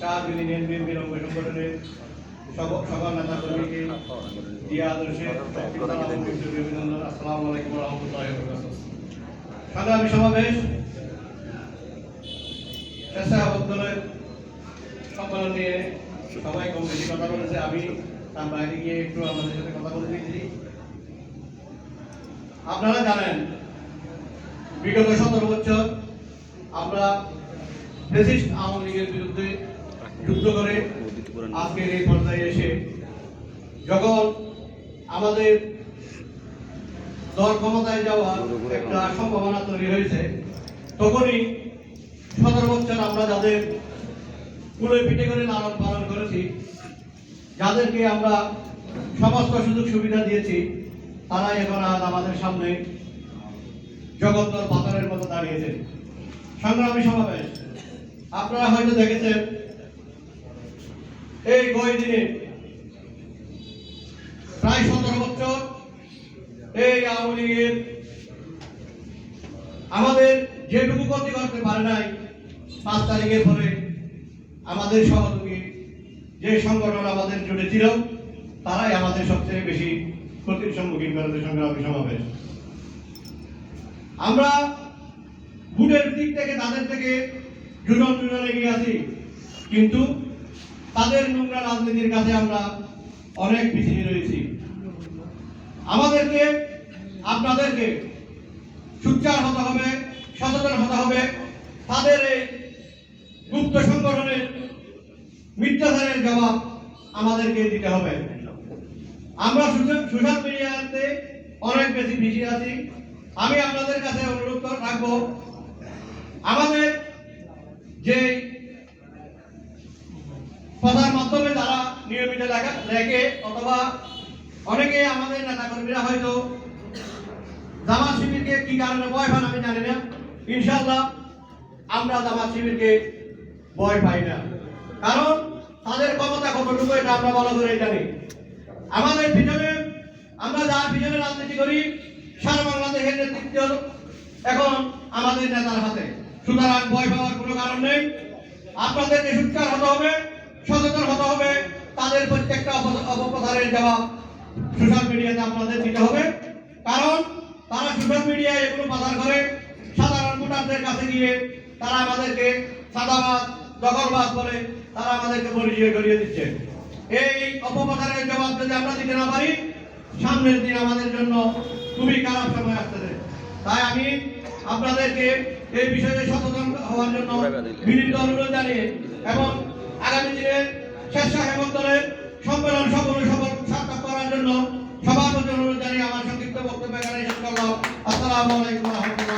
শাহদিনী বিএনপির অঙ্গ সংগঠনের সকল নেতা কর্মীকে অভিনন্দন আলাইকুম রহমতুল্লাহ সংগ্রামী সমাবেশ সম্মেলন নিয়ে সবাই কম বেশি কথা বলেছে। আমি তার বাইরে গিয়ে একটু আমাদের সাথে কথা বলে দিয়েছি। আপনারা জানেন, বিগত সতেরো বছর আমরা ফেসিস্ট আওয়ামী লীগের বিরুদ্ধে যুদ্ধ করে আজকের এই পর্যায়ে এসে যখন আমাদের দল ক্ষমতায় যাওয়ার একটা সম্ভাবনা তৈরি হয়েছে, তখনই সতেরো বছর আমরা যাদের কুলে পিঠে করে লালন পালন করেছি, যাদেরকে আমরা সমস্ত সুযোগ সুবিধা দিয়েছি তারাই এখন আজ আমাদের সামনে জগত্তর পাথরের মতো দাঁড়িয়েছে সংগ্রামী সমাবেশ। আপনারা হয়তো দেখেছেন এই কয়েকদিনে প্রায় সতেরো বছর এই আওয়ামী লীগের আমাদের যেটুকু ক্ষতি করতে পারে নাই, পাঁচ তারিখের পরে আমাদের সহযোগী যে সংগঠন আমাদের জুড়ে ছিল তারাই আমাদের সবচেয়ে বেশি ক্ষতির সম্মুখীন করেছে সংগ্রামী সমাবেশ। আমরা ভোটের দিক থেকে, তাদের থেকে জুজন জুজন এগিয়ে আছি, কিন্তু তাদের নোংরা রাজনীতির কাছে আমরা অনেক পিছিয়ে রয়েছি। আমাদেরকে, আপনাদেরকে সুচার হতে হবে, সচেতন হতে হবে। তাদের এই গুপ্ত সংগঠনের মিথ্যাচারের জবাব আমাদেরকে দিতে হবে। আমরা সোশ্যাল মিডিয়াতে অনেক বেশি পিছিয়ে আছি। আমি আপনাদের কাছে অনুরোধ রাখব, আমাদের যে নিয়মিত লেখে অথবা অনেকে আমাদের নেতা কর্মীরা হয়তো জামাত শিবিরকে কি কারণে ভয় পান আমি জানি না। ইনশাল্লাহ আমরা জামাত শিবিরকে ভয় পাই না। কারণ তাদের ক্ষমতা কতটুকু এটা আমরা ভালো করে জানি। আমাদের পিছনে আমরা যার পিছনে রাজনীতি করি, সারা বাংলাদেশের নেতৃত্ব এখন আমাদের নেতার হাতে। সুতরাং ভয় পাওয়ার কোনো কারণ নেই। আপনাদেরকে সুচার হতে হবে, সচেতন হতে হবে। তাদের প্রত্যেকটা অপ- অপপ্রচারের জবাব সোশ্যাল মিডিয়াতে আপনাদের দিতে হবে। কারণ তারা সোশ্যাল মিডিয়ায় এগুলো প্রচার করে সাধারণ ভোটারদের কাছে গিয়ে তারা আমাদেরকে সাদাবাদ দখলবাদ বলে তারা আমাদেরকে পরিচয় করিয়ে দিচ্ছে। এই অপপ্রচারের জবাব যদি আমরা দিতে না পারি সামনের দিন আমাদের জন্য খুবই খারাপ সময় আসতেছে তাই আমি আপনাদেরকে এই বিষয়ে সচেতন হওয়ার জন্য বিনীত অনুরোধ জানিয়ে এবং আগামী দিনে স্বেচ্ছাসেবক দলের সম্মেলন সফল সফল সার্থক করার জন্য। সভাপতি অনুরোধ জানিয়ে আমার সংক্ষিপ্ত বক্তব্য এখানে শেষ করলাম। আসসালামু আলাইকুম রহমতুল্লাহ।